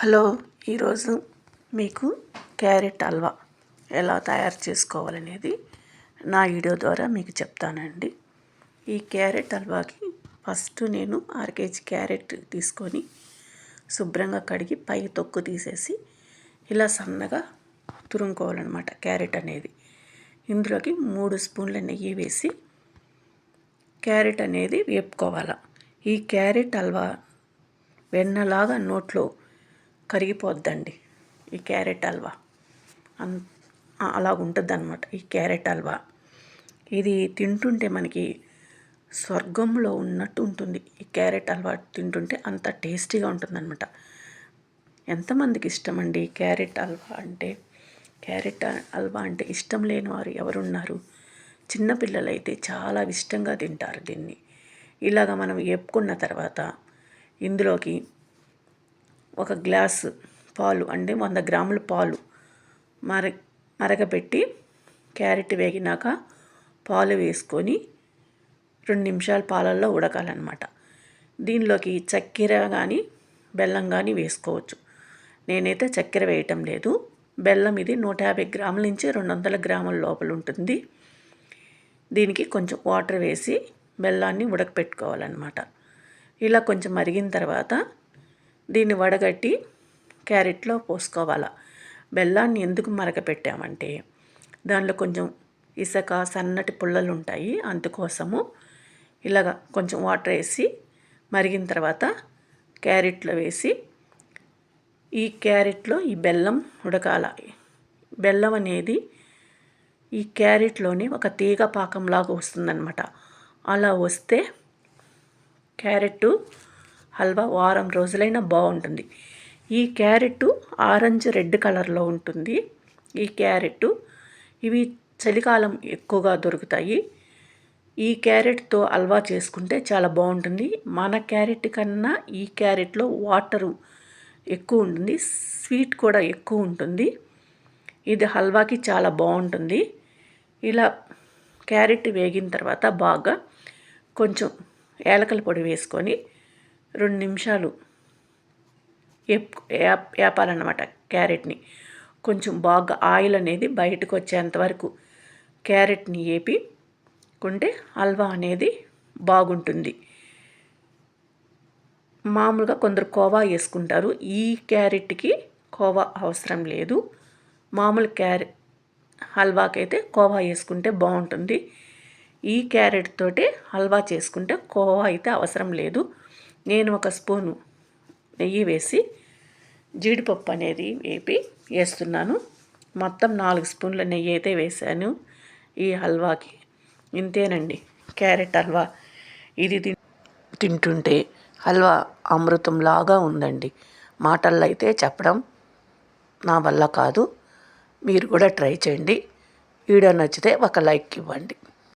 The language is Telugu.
హలో ఈరోజు మీకు క్యారెట్ హల్వా ఎలా తయారు చేసుకోవాలనేది నా వీడియో ద్వారా మీకు చెప్తానండి. ఈ క్యారెట్ హల్వాకి ఫస్ట్ నేను అర కేజీ క్యారెట్ తీసుకొని శుభ్రంగా కడిగి పై తొక్కు తీసేసి ఇలా సన్నగా తురుముకోవాలన్నమాట క్యారెట్ అనేది. ఇందులోకి మూడు స్పూన్ల నెయ్యి వేసి క్యారెట్ అనేది వేపుకోవాలి. ఈ క్యారెట్ హల్వా వెన్నలాగా నోట్లో కరిగిపోద్దండి ఈ క్యారెట్ హల్వా. అన్ అలా ఉంటుంది అనమాట ఈ క్యారెట్ హల్వా. ఇది తింటుంటే మనకి స్వర్గంలో ఉన్నట్టు ఉంటుంది. ఈ క్యారెట్ హల్వా తింటుంటే అంత టేస్టీగా ఉంటుందన్నమాట. ఎంతమందికి ఇష్టం అండి క్యారెట్ హల్వా అంటే? క్యారెట్ హల్వా అంటే ఇష్టం లేని వారు ఎవరున్నారు? చిన్నపిల్లలైతే చాలా ఇష్టంగా తింటారు దీన్ని. ఇలాగ మనం వేపుకున్న తర్వాత ఇందులోకి ఒక గ్లాసు పాలు అంటే వంద గ్రాముల పాలు మర మరగపెట్టి క్యారెట్ వేగినాక పాలు వేసుకొని రెండు నిమిషాలు పాలల్లో ఉడకాలన్నమాట. దీనిలోకి చక్కెర కానీ బెల్లం కానీ వేసుకోవచ్చు. నేనైతే చక్కెర వేయటం లేదు. బెల్లం ఇది నూట యాభై గ్రాముల నుంచి రెండు వందల గ్రాముల లోపల ఉంటుంది. దీనికి కొంచెం వాటర్ వేసి బెల్లాన్ని ఉడకపెట్టుకోవాలన్నమాట. ఇలా కొంచెం మరిగిన తర్వాత దీన్ని వడగట్టి క్యారెట్లో పోసుకోవాలి. బెల్లాన్ని ఎందుకు మరగపెట్టామంటే దానిలో కొంచెం ఇసక సన్నటి పుల్లలు ఉంటాయి అందుకోసము ఇలాగ కొంచెం వాటర్ వేసి మరిగిన తర్వాత క్యారెట్లో వేసి ఈ క్యారెట్లో ఈ బెల్లం ఉడకాల. బెల్లం అనేది ఈ క్యారెట్లోనే ఒక తీగ పాకంలాగా వస్తుందన్నమాట. అలా వస్తే క్యారెట్ హల్వా వారం రోజులైనా బాగుంటుంది. ఈ క్యారెట్ ఆరెంజ్ రెడ్ కలర్లో ఉంటుంది. ఈ క్యారెట్ ఇవి చలికాలం ఎక్కువగా దొరుకుతాయి. ఈ క్యారెట్తో హల్వా చేసుకుంటే చాలా బాగుంటుంది. మన క్యారెట్ కన్నా ఈ క్యారెట్లో వాటరు ఎక్కువ ఉంటుంది. స్వీట్ కూడా ఎక్కువ ఉంటుంది. ఇది హల్వాకి చాలా బాగుంటుంది. ఇలా క్యారెట్ వేగిన తర్వాత బాగా కొంచెం ఏలకల పొడి వేసుకొని రెండు నిమిషాలు వేపాలన్నమాట క్యారెట్ని. కొంచెం బాగా ఆయిల్ అనేది బయటకు వచ్చేంత వరకు క్యారెట్ని వేపి కొంటే హల్వా అనేది బాగుంటుంది. మామూలుగా కొందరు కోవా వేసుకుంటారు. ఈ క్యారెట్కి కోవా అవసరం లేదు. మామూలు క్యారెట్ హల్వాకైతే కోవా వేసుకుంటే బాగుంటుంది. ఈ క్యారెట్ తోటే హల్వా చేసుకుంటే కోవా అయితే అవసరం లేదు. నేను ఒక స్పూను నెయ్యి వేసి జీడిపప్పు అనేది వేపి వేస్తున్నాను. మొత్తం నాలుగు స్పూన్ల నెయ్యి అయితే వేసాను. ఈ హల్వాకి ఇంతేనండి. క్యారెట్ హల్వా ఇది తింటుంటే హల్వా అమృతంలాగా ఉందండి. మాటల్లో అయితే చెప్పడం నా వల్ల కాదు. మీరు కూడా ట్రై చేయండి. వీడియో నచ్చితే ఒక లైక్ ఇవ్వండి.